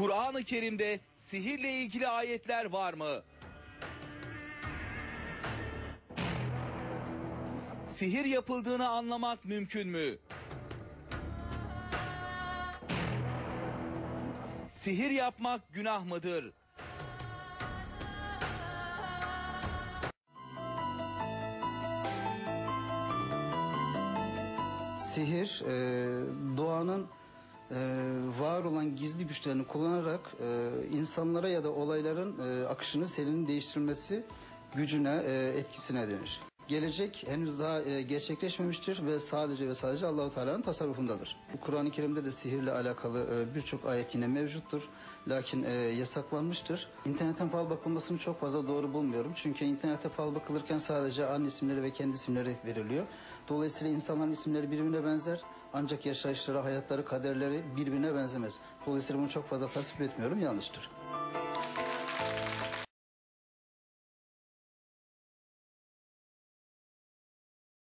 Kur'an-ı Kerim'de sihirle ilgili ayetler var mı? Sihir yapıldığını anlamak mümkün mü? Sihir yapmak günah mıdır? Sihir e, doğanın e, var olan gizli güçlerini kullanarak e, insanlara ya da olayların e, akışını serinin değiştirmesi gücüne, e, etkisine denir. Gelecek henüz daha e, gerçekleşmemiştir ve sadece ve sadece Allahu Teala'nın tasarrufundadır. Kur'an-ı Kerim'de de sihirle alakalı e, birçok ayet yine mevcuttur. Lakin e, yasaklanmıştır. İnternetten fal bakılmasını çok fazla doğru bulmuyorum. Çünkü internette fal bakılırken sadece anne isimleri ve kendi isimleri veriliyor. Dolayısıyla insanların isimleri birbirine benzer. Ancak yaşayışları, hayatları, kaderleri birbirine benzemez. Dolayısıyla bunu çok fazla tasvip etmiyorum, yanlıştır.